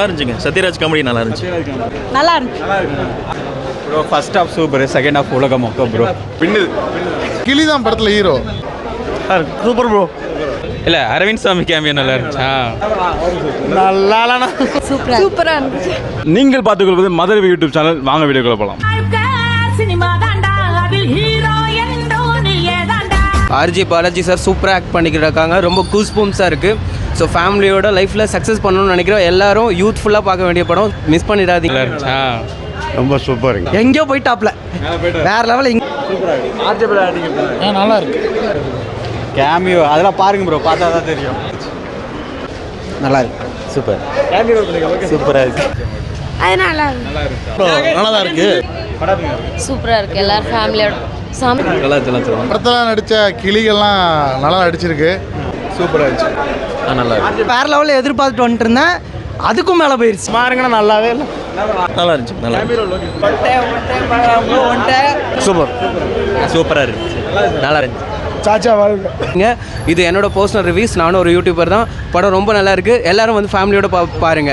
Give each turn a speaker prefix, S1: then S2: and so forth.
S1: நல்லா இருந்துச்சுங்க. சத்யராஜ் காமெடி நல்லா இருந்துச்சு.
S2: நல்லா இருந்துச்சு
S3: bro first half super second half உலக மொக்க ப்ரோ பின்னு
S4: கிளி தான் படத்தில் ஹீரோ
S1: சூப்பர் ப்ரோ
S3: இல்லை அரவிந்த் சாமி கேமியோ நல்லா இருந்துச்சா.
S4: நல்லா
S2: சூப்பரா இருந்துச்சு.
S3: நீங்கள் பார்த்துக்கொள்வது மதர் யூடியூப் சேனல் வாங்க வீடியோக்குள்ள போகலாம்
S5: ஆர்ஜி பாலாஜி சார் சூப்பராக ஆக்ட் பண்ணிக்கிட்டு ரொம்ப கூஸ் பூம்ஸாக இருக்குது ஸோ ஃபேமிலியோட லைஃப்பில் சக்ஸஸ் பண்ணணும்னு நினைக்கிறோம். எல்லாரும் யூத்ஃபுல்லாக பார்க்க வேண்டிய படம். மிஸ் பண்ணிடாதீங்க.
S4: ரொம்ப சூப்பருங்க
S5: எங்கேயோ போயிட்டாப்ல. வேற லெவல்
S4: நல்லா இருக்கு.
S3: கேமியோ அதெல்லாம் பாருங்க ப்ரோ பார்த்தா தான் தெரியும்.
S5: நல்லா இருக்கு.
S1: சூப்பர் சூப்பராக இருக்கு.
S2: அது நல்லா இருக்கு.
S4: நல்லா தான் இருக்கு.
S6: சூப்பராக இருக்குது எல்லாரும் ஃபேமிலியோட சாமி.
S1: நல்லா இருந்துச்சு நல்லா இருந்துச்சு
S4: படத்தில் நடித்த கிளிகள்லாம் நல்லா நடிச்சிருக்கு. சூப்பராக இருந்துச்சு.
S1: நல்லா இருக்கு.
S5: வேற லெவலில் எதிர்பார்த்துட்டு வந்துட்டு இருந்தேன் அதுக்கும் மேலே போயிருச்சு.
S4: பாருங்கன்னா நல்லாவே இல்லை.
S1: நல்லா இருந்துச்சு நல்லா
S5: சூப்பர்.
S1: சூப்பராக இருந்துச்சு நல்லா இருந்துச்சு.
S4: சாச்சா வாழ்க்கை
S5: இது என்னோட பர்சனல் ரிவ்யூஸ் நானும் ஒரு யூடியூபர் தான். படம் ரொம்ப நல்லா இருக்கு. எல்லாரும் வந்து ஃபேமிலியோட பா பாருங்க.